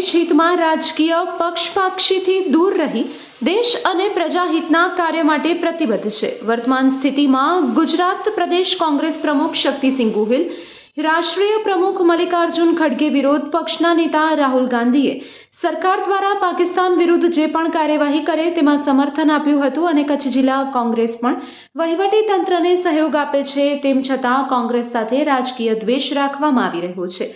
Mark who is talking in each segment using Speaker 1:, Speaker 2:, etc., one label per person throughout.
Speaker 1: દેશ હિતમાં રાજકીય પક્ષપાક્ષીથી દૂર રહી દેશ અને પ્રજાહિતના કાર્ય માટે પ્રતિબદ્ધ છે. વર્તમાન સ્થિતિમાં ગુજરાત પ્રદેશ કોંગ્રેસ પ્રમુખ શક્તિસિંહ ગોહિલ, રાષ્ટ્રીય પ્રમુખ મલ્લિકાર્જુન ખડગે વિરોધ પક્ષના નેતા રાહુલ ગાંધીએ સરકાર દ્વારા પાકિસ્તાન વિરુદ્ધ જે પણ કાર્યવાહી કરે તેમાં સમર્થન આપ્યું હતું અને કચ્છ જિલ્લા કોંગ્રેસ પણ વહીવટી તંત્રને સહયોગ આપે છે તેમ છતાં કોંગ્રેસ સાથે રાજકીય દ્વેષ રાખવામાં આવી રહ્યો છે.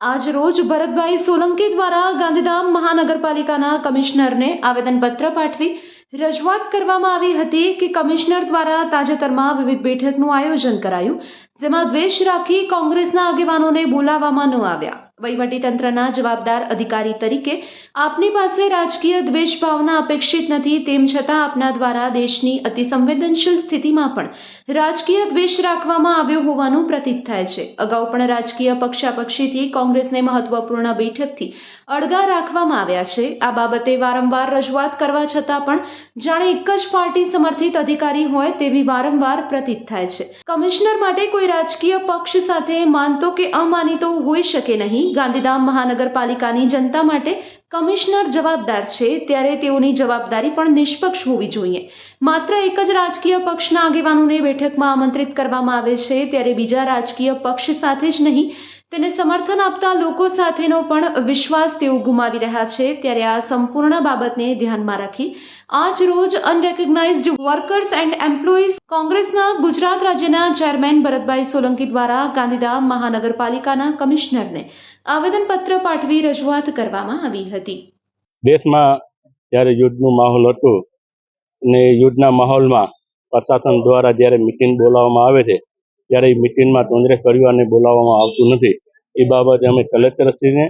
Speaker 1: આજ રોજ ભરતભાઈ સોલંકી દ્વારા ગાંધીધામ મહાનગરપાલિકાના કમિશનરને આવેદનપત્ર પાઠવી રજૂઆત કરવામાં આવી હતી કે કમિશનર દ્વારા તાજેતરમાં વિવિધ બેઠકનું આયોજન કરાયું. જેમાં દ્વેષ રાખી કોંગ્રેસના આગેવાનોને બોલાવવામાં ન આવ્યા. વહીવટીતંત્રના જવાબદાર અધિકારી તરીકે આપની પાસે રાજકીય દ્વેષ ભાવના અપેક્ષિત નથી, તેમ છતાં આપના દ્વારા દેશની અતિ સ્થિતિમાં પણ રાજકીય દ્વેષ રાખવામાં આવ્યો હોવાનું પ્રતીત થાય છે. અગાઉ પણ રાજકીય પક્ષાપક્ષીથી કોંગ્રેસને મહત્વપૂર્ણ બેઠકથી અડગા રાખવામાં આવ્યા છે. આ બાબતે વારંવાર રજૂઆત કરવા છતાં પણ જાણે એક જ પાર્ટી સમર્થિત અધિકારી હોય તેવી વારંવાર પ્રતીત થાય છે. કમિશનર માટે કોઈ રાજકીય પક્ષ સાથે માનતો કે અમાનીતો હોઈ શકે નહીં. ગાંધીધામ મહાનગરપાલિકાની જનતા માટે કમિશનર જવાબદાર છે, ત્યારે તેઓની જવાબદારી પણ નિષ્પક્ષ હોવી જોઈએ. માત્ર એક જ રાજકીય પક્ષના આગેવાનોને બેઠકમાં આમંત્રિત કરવામાં આવે છે, ત્યારે બીજા રાજકીય પક્ષ સાથે જ નહીં. તેને સમર્થન આપતા લોકો સાથેનો પણ વિશ્વાસ તેઓ ગુમાવી રહ્યા છે. ત્યારે આ સંપૂર્ણ બાબતને ધ્યાનમાં રાખી આજ રોજ અનરેકગ્નાઇઝડ વર્કર્સ એન્ડ એમ્પ્લોઈઝ કોંગ્રેસના ગુજરાત રાજ્યના ચેરમેન ભરતભાઈ સોલંકી દ્વારા ગાંધીધામ મહાનગરપાલિકાના કમિશનરને આવેદનપત્ર પાઠવી રજૂઆત કરવામાં આવી હતી.
Speaker 2: દેશમાં જ્યારે યુદ્ધનું માહોલ હતું અને યુદ્ધના માહોલમાં પ્રશાસન દ્વારા જ્યારે મિટિંગ બોલાવવામાં આવે છે ત્યારે એ મિટિંગમાં કોંગ્રેસ પરિવારને બોલાવવામાં આવતું નથી. એ બાબતે અમે કલેક્ટરશ્રીને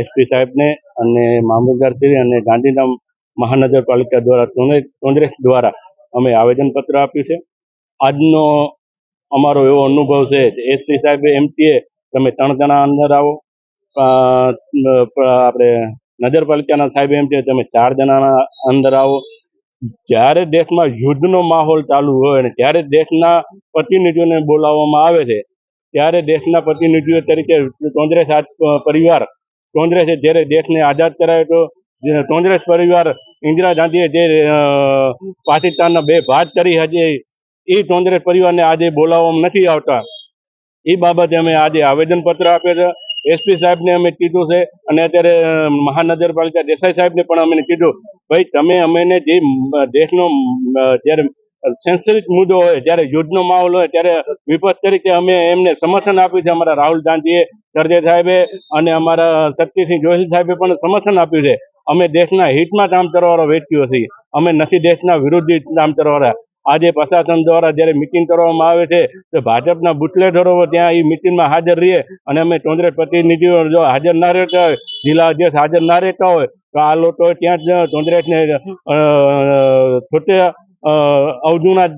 Speaker 2: એસપી સાહેબને અને મામલતદારશ્રી અને ગાંધીધામ મહાનગરપાલિકા દ્વારા કોંગ્રેસ દ્વારા અમે આવેદનપત્ર આપ્યું છે. આજનો અમારો એવો અનુભવ છે એસપી સાહેબે એમ કહે તમે ત્રણ જણા અંદર આવો. આપણે નગરપાલિકાના સાહેબ એમ છે, તમે ચાર જણાના અંદર આવો. જ્યારે દેશમાં યુદ્ધનો માહોલ ચાલુ હોય અને જ્યારે દેશના પ્રતિનિધિઓને બોલાવવામાં આવે છે, ત્યારે દેશના પ્રતિનિધિઓ તરીકે કોંગ્રેસ પરિવાર, કોંગ્રેસે જ્યારે દેશને આઝાદ કરાયો તો જે કોંગ્રેસ પરિવાર ઇન્દિરા ગાંધીએ જે પાકિસ્તાનના બે ભાગ કરી હતી, એ કોંગ્રેસ પરિવારને આજે બોલાવવામાં નથી આવતા. એ બાબતે અમે આજે આવેદનપત્ર આપ્યો છે. એસપી સાહેબને અમે કીધું છે અને અત્યારે મહાનગરપાલિકા દેસાઈ સાહેબને પણ અમે કીધું, ભાઈ, તમે અમેને જે દેશનો જ્યારે સેન્સરિક મુદ્દો હોય, જ્યારે યુદ્ધનો માહોલ હોય, ત્યારે વિપક્ષ તરીકે અમે એમને સમર્થન આપ્યું છે. અમારા રાહુલ ગાંધીએ, સરજે સાહેબે અને અમારા શક્તિસિંહ જોશી સાહેબે પણ સમર્થન આપ્યું છે. અમે દેશના હિતમાં કામ કરવાવાળા વ્યક્તિઓ છીએ. અમે નથી દેશના વિરુદ્ધ કામ કરવાવાળા આજે પ્રશાસન દ્વારા જ્યારે મિટિંગ કરવામાં આવે છે તો ભાજપના બુટલેધરો ત્યાં એ મિટિંગમાં હાજર રહીએ અને અમે કોંગ્રેસ પ્રતિનિધિઓ જો હાજર ના રહેતા હોય જિલ્લા અધ્યક્ષ હાજર ના રહેતા હોય તો આ લોકો ત્યાં જ કોંગ્રેસને અ, ખોટે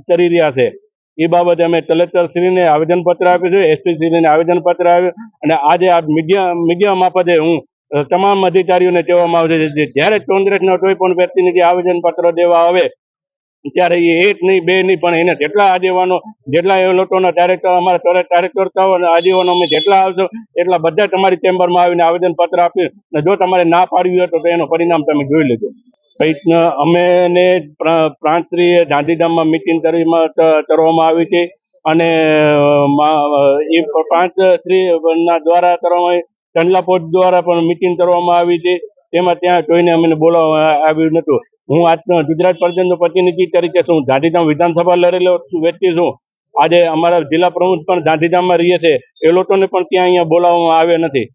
Speaker 2: કરી રહ્યા છે. એ બાબતે અમે કલેક્ટરશ્રીને આવેદનપત્ર આપ્યું છે એસપીશ્રીને આવેદનપત્ર આપ્યું અને આજે આ મીડિયા મીડિયા મારફતે હું તમામ અધિકારીઓને કહેવામાં આવે છે જ્યારે કોંગ્રેસનો કોઈ પણ વ્યક્તિને જે આવેદનપત્ર દેવા આવે ત્યારે એ એક નહીં, બે નહીં, પણ એને જેટલા આગેવાનો જેટલા એ લોકોના ડાયરેક્ટર અમારા કાર્યકર્તાઓ અને આગેવાનો અમે જેટલા આવશો, એટલા બધા તમારી ચેમ્બરમાં આવીને આવેદનપત્ર આપ્યું અને જો તમારે ના પાડવી હોય તો એનું પરિણામ તમે જોઈ લેજો. પ્રયત્ન અમે ને પ્ર- પ્રાંતશ્રીએ ગાંધીધામમાં મિટિંગ કરવામાં કરવામાં આવી છે અને એ પાંચ શ્રી ના દ્વારા કરવામાં આવી કંડલા પોસ્ટ દ્વારા પણ મિટિંગ કરવામાં આવી છે તેમાં ત્યાં કોઈને અમને બોલાવવા આવ્યું નહોતું. હું આજ ગુજરાત પ્રદેશનો પ્રતિનિધિ તરીકે છું. ગાંધીધામ વિધાનસભા લડેલો વ્યક્તિ છું. આજે અમારા જિલ્લા પ્રમુખ પણ ગાંધીધામમાં રહીએ છે. એ લોકોને પણ ત્યાં અહીંયા બોલાવવામાં આવ્યા નથી.